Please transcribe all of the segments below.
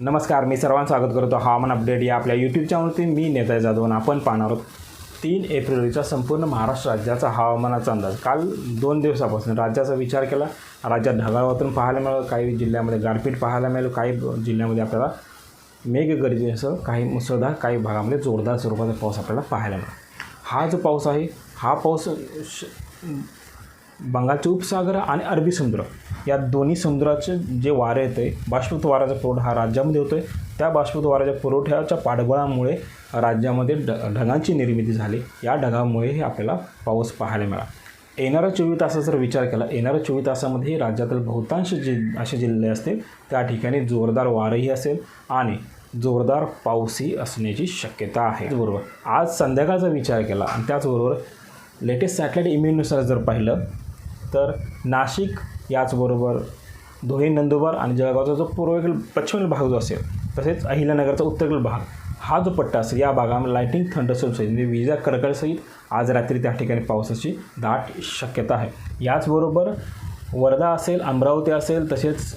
नमस्कार मी सर्वांचं स्वागत करतो हवामान अपडेट या आपल्या यूट्यूब चॅनलवरती मी नेता जाधव आपण पाहणार आहोत तीन एप्रिल रोजीचा संपूर्ण महाराष्ट्र राज्याचा हवामानाचा अंदाज. काल दोन दिवसापासून राज्याचा विचार केला. राज्यात ढगाळ वातावरण पाहायला मिळालं. काही जिल्ह्यामध्ये गारपीट पाहायला मिळालं. काही जिल्ह्यामध्ये आपल्याला मेघगर्जेसह काही मुसळधार काही भागामध्ये जोरदार स्वरूपाचा पाऊस आपल्याला पाहायला मिळाला. हा जो पाऊस आहे हा पाऊस श बंगालचे उपसागर आणि अरबी समुद्र. या दोन्ही समुद्राचे जे वारे येते बाष्पीभूत वाराचा पुरवठा हा राज्यामध्ये होतो आहे त्या बाष्पीभूत वाऱ्याच्या पुरवठ्याच्या पाठबळामुळे राज्यामध्ये ढ ढगांची निर्मिती झाली. या ढगामुळे हे आपल्याला पाऊस पाहायला मिळाला. येणाऱ्या चोवीस तासाचा जर विचार केला येणाऱ्या चोवीस तासामध्ये राज्यातील बहुतांश जि असे जिल्हे असतील त्या ठिकाणी जोरदार वारही असेल आणि जोरदार पाऊसही असण्याची शक्यता आहे. बरोबर आज संध्याकाळचा विचार केला आणि त्याचबरोबर लेटेस्ट सॅटेलाईट इमेजनुसार जर पाहिलं तर नाशिक याचबरोबर धुळे नंदुरबार आणि जळगावचा जो पूर्वेकडील पश्चिमेकडील भाग जो असेल तसेच अहिल्यानगरचा उत्तरेकडील भाग हा जो पट्टा असेल या भागामध्ये लाईटिंग थंडरस्टोम सहित म्हणजे विजा कडकडसहित आज रात्री त्या ठिकाणी पावसाची दाट शक्यता आहे. याचबरोबर वर्धा असेल अमरावती असेल तसेच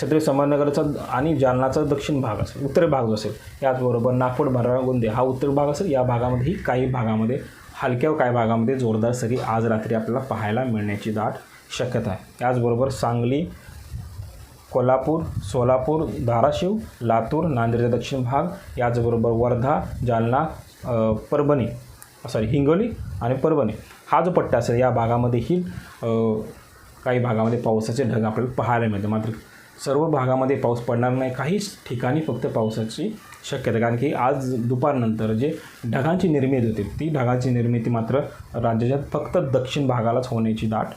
छत्रपती संभाजीनगरचा आणि जालनाचा दक्षिण भाग असेल उत्तर भाग जो असेल याचबरोबर नागपूर भरारा गोंदिया हा उत्तर भाग असेल या भागामध्येही काही भागामध्ये हलक्या व काही भागामध्ये जोरदार सरी आज रात्री आपल्याला पाहायला मिळण्याची दाट शक्यता आहे. त्याचबरोबर सांगली कोल्हापूर सोलापूर धाराशिव लातूर नांदेडचा दक्षिण भाग याचबरोबर वर्धा जालना परभणी सॉरी हिंगोली आणि परभणी. हा जो पट्टा असेल या भागामध्येही काही भागामध्ये पावसाचे ढग आपल्याला पाहायला मिळते मात्र सर्व भागामध्ये पाऊस पडणार नाही काहीच ठिकाणी फक्त पावसाची शक्यता आहे. कारण की आज दुपारनंतर जे ढगांची निर्मिती होते ती ढगांची निर्मिती मात्र राज्याच्या फक्त दक्षिण भागालाच होण्याची दाट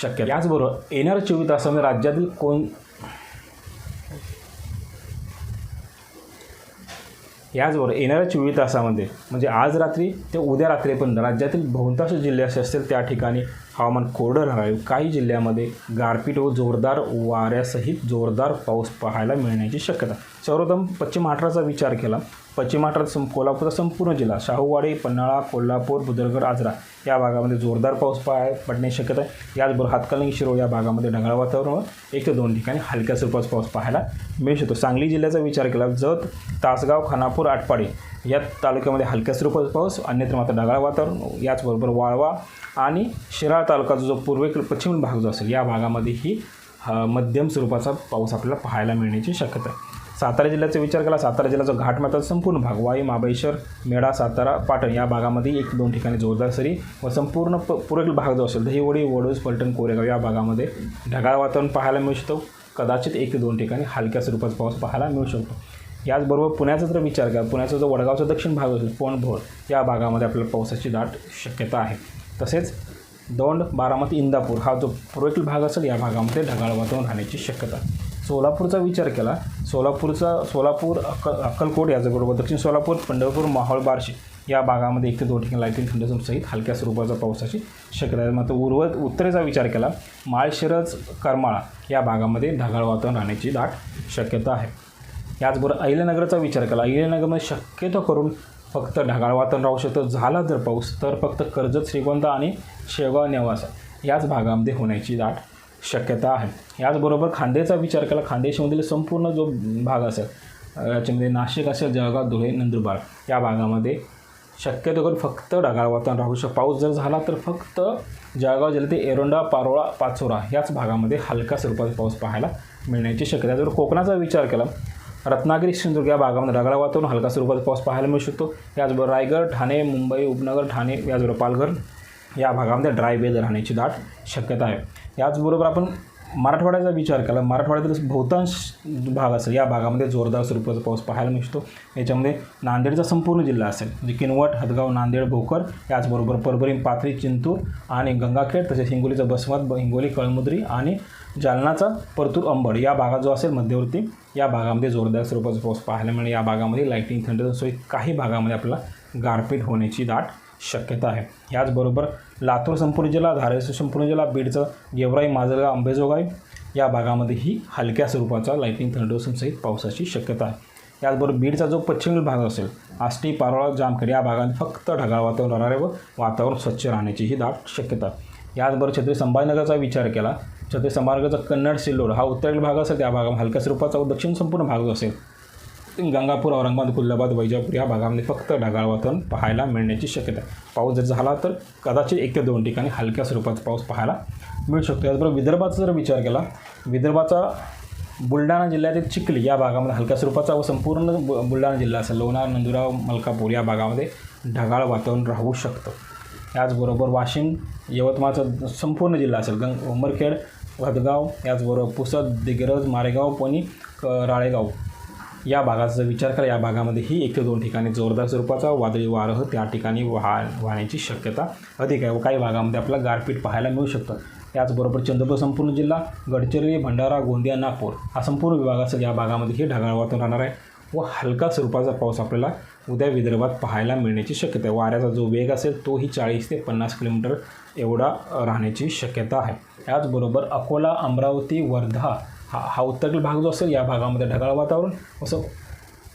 शक्यता याचबरोबर येणाऱ्या चोवीस तासामध्ये राज्यातील कोण याचबरोबर येणाऱ्या चोवीस तासामध्ये म्हणजे आज रात्री ते उद्या रात्री पण राज्यातील बहुतांश जिल्हे असे असतील त्या ठिकाणी हवामान कोरडं राहावे. काही जिल्ह्यामध्ये गारपीट व जोरदार वाऱ्यासहित जोरदार पाऊस पाहायला मिळण्याची शक्यता. सर्वप्रथम पश्चिम महाराष्ट्राचा विचार केला. पश्चिम महाराष्ट्रात सं कोल्हापूरचा संपूर्ण जिल्हा शाहूवाडी पन्हाळा कोल्हापूर बुदरगड आजरा या भागामध्ये जोरदार पाऊस पाहाय पडण्याची शक्यता आहे. याचबरोबर हातकलंगी शिरोळ या भागामध्ये ढगाळ वातावरण एक ते दोन ठिकाणी हलक्या स्वरूपाचा पाऊस पाहायला मिळू शकतो. सांगली जिल्ह्याचा विचार केला जत तासगाव खानापूर आटपाडी या तालुक्यामध्ये हलक्या स्वरूपाचा पाऊस अन्यत्र मात्र ढगाळ वातावरण. याचबरोबर वाळवा आणि शिराळ तालुक्याचा जो पूर्वेकडील पश्चिम भाग जो असेल या भागामध्येही मध्यम स्वरूपाचा पाऊस आपल्याला पाहायला मिळण्याची शक्यता आहे. सातारा जिल्ह्याचा विचार केला सातारा जिल्ह्याचा घाटमाताचा संपूर्ण भाग वाई महाबळेश्वर मेढा सातारा पाटण या भागामध्ये एक दोन ठिकाणी जोरदार सरी व संपूर्ण प पुरेल भाग जो असेल दहिवडी वडोज पलटण कोरेगाव या भागामध्ये ढगाळ वातावरण पाहायला मिळू शकतो. कदाचित एक दोन ठिकाणी हलक्या स्वरूपाचा पाऊस पाहायला मिळू शकतो. याचबरोबर पुण्याचा जर विचार केला पुण्याचा जो वडगावचा दक्षिण भाग असेल पोणभोर या भागामध्ये आपल्याला पावसाची दाट शक्यता आहे. तसेच दौंड बारामती इंदापूर हा जो पूर्वेतील भाग असेल या भागामध्ये ढगाळ वातावरण राहण्याची शक्यता सोलापूरचा विचार केला सोलापूरचा सोलापूर अक्क अक्कलकोट याचबरोबर दक्षिण सोलापूर पंढरपूर माहोळ बार्शी या भागामध्ये एक ते दोन ठिकाणी लाईटिंग थंड सहित हलक्या स्वरूपाचा पावसाची शक्यता आहे. मात्र उर्वरित उत्तरेचा विचार केला माळशिरज करमाळा या भागामध्ये ढगाळ वातावरण राहण्याची दाट शक्यता आहे. याचबरोबर अहिल्यानगरचा विचार केला. अहिल्यानगरमध्ये शक्यतो करून फक्त ढगाळ वातावरण राहू शकतं. झाला जर पाऊस तर फक्त कर्जत श्रीगोंद आणि शेगाव नेवास याच भागामध्ये होण्याची दाट शक्यता आहे. याचबरोबर खांदेचा विचार केला. खानदेशमधील संपूर्ण जो भाग असेल याच्यामध्ये नाशिक असेल जळगाव धुळे नंदुरबार या भागामध्ये शक्यतो करून फक्त ढगाळ वातावरण राहू शकतं. पाऊस जर झाला तर फक्त जळगाव जिल्ह्यातील एरोंडा पारोळा पाचोरा याच भागामध्ये हलका स्वरूपाचा पाऊस पाहायला मिळण्याची शक्यता आहे. जर कोकणाचा विचार केला रत्नागिरी सिंधुदुर्ग या भागामध्ये ढगाळ वातावरण हलका स्वरूपाचा पाऊस पाहायला मिळू शकतो. याचबरोबर रायगड ठाणे मुंबई उपनगर ठाणे याचबरोबर पालघर या भागामध्ये ड्राय वेदर राहण्याची दाट शक्यता आहे. याचबरोबर आपण मराठवाड्याचा विचार केला मराठवाड्यातील बहुतांश भाग असेल या भागामध्ये जोरदार स्वरूपाचा पाऊस पाहायला मिळतो याच्यामध्ये नांदेडचा संपूर्ण जिल्हा असेल म्हणजे किनवट हदगाव नांदेड भोकर याचबरोबर परभणी पाथरी चिंतूर आणि गंगाखेड तसेच हिंगोलीचा बसमत हिंगोली कळमुद्री आणि जालनाचा परतूर अंबड या भागात जो असेल मध्यवर्ती या भागामध्ये जोरदार स्वरूपाचा पाऊस पाहायला मिळेल. या भागामध्ये लाईटिंग थंड सहित काही भागामध्ये आपल्याला गारपीट होण्याची दाट शक्यता आहे. याचबरोबर लातूर संपूर्ण जिल्हा धाराशिव संपूर्ण जिल्हा बीडचं गेवराई माजलगाव अंबेजोगाई या भागामध्येही हलक्या स्वरूपाचा लाईटिंग थंडोसमसहित पावसाची शक्यता आहे. याचबरोबर बीडचा जो पश्चिम भाग असेल आष्टी पारोळा जामखेड या भागात फक्त ढगाळ वातावरण राहणारे व वातावरण स्वच्छ राहण्याचीही दाट शक्यता आहे. याचबरोबर छत्री संभाजीनगरचा विचार केला. छत्री संभाजीनगरचा कन्नड सिल्लोड हा उत्तरेकडील भाग असेल त्या भागामध्ये हलक्या स्वरूपाचा व दक्षिण संपूर्ण भाग जो असेल गंगापूर औरंगाबाद कुल्हाबाद वैजापूर या भागामध्ये फक्त ढगाळ वातावरण पाहायला मिळण्याची शक्यता आहे. पाऊस जर झाला तर कदाचित एक ते दोन ठिकाणी हलक्या स्वरूपाचा पाऊस पाहायला मिळू शकतो. याचबरोबर विदर्भाचा जर विचार केला विदर्भाचा बुलढाणा जिल्ह्यातील चिखली या भागामध्ये हलक्या स्वरूपाचा व संपूर्ण बुलढाणा जिल्हा असेल लोणार नंदुराव मलकापूर या भागामध्ये ढगाळ वातावरण राहू शकतं. याचबरोबर वाशिम यवतमाळचा संपूर्ण जिल्हा असेल गंग उमरखेड हदगाव याचबरोबर पुसद दिग्रज मारेगाव पणी राळेगाव. या भागाचा विचार करा. या भागामध्येही एक ते दोन ठिकाणी जोरदार स्वरूपाचा वादळी वारं त्या ठिकाणी वाह वाहण्याची शक्यता अधिक आहे. व काही भागामध्ये आपल्याला गारपीट पाहायला मिळू शकतं. त्याचबरोबर चंद्रपूर संपूर्ण जिल्हा गडचिरोली भंडारा गोंदिया नागपूर हा संपूर्ण विभाग असेल या भागामध्ये हे ढगाळ वातावरण राहणार आहे. व हलका स्वरूपाचा पाऊस आपल्याला उद्या विदर्भात पाहायला मिळण्याची शक्यता आहे. वाऱ्याचा जो वेग असेल तोही चाळीस ते पन्नास किलोमीटर एवढा राहण्याची शक्यता आहे. त्याचबरोबर अकोला अमरावती वर्धा हा हा उत्तरेकडील भाग जो असेल या भागामध्ये ढगाळ वातावरण. असं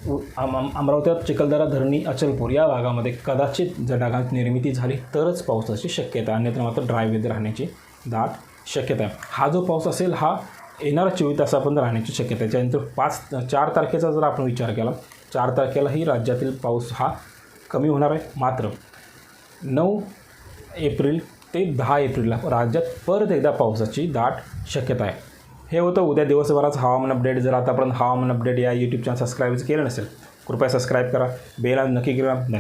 उ- अम- अमरावतीत चिखलदरा धरणी अचलपूर या भागामध्ये कदाचित जर ढगांची निर्मिती झाली तरच पावसाची शक्यता आहे. अन्यथा मात्र ड्राय वेदर राहण्याची दाट शक्यता आहे. हा जो पाऊस असेल हा येणाऱ्या चोवीस तासापर्यंत राहण्याची शक्यता आहे. त्यानंतर पाच चार तारखेचा जर आपण विचार केला चार तारखेलाही राज्यातील पाऊस हा कमी होणार आहे. मात्र नऊ एप्रिल ते दहा एप्रिलला राज्यात परत एकदा पावसाची दाट शक्यता आहे. हे होतं उद्या दिवसभराचं हवामान अपडेट. जर आतापर्यंत हवामान अपडेट या यूट्यूब चॅनल सबस्क्राईब केलं नसेल कृपया सबस्क्राईब करा. बेल नक्की करा धन्यवाद.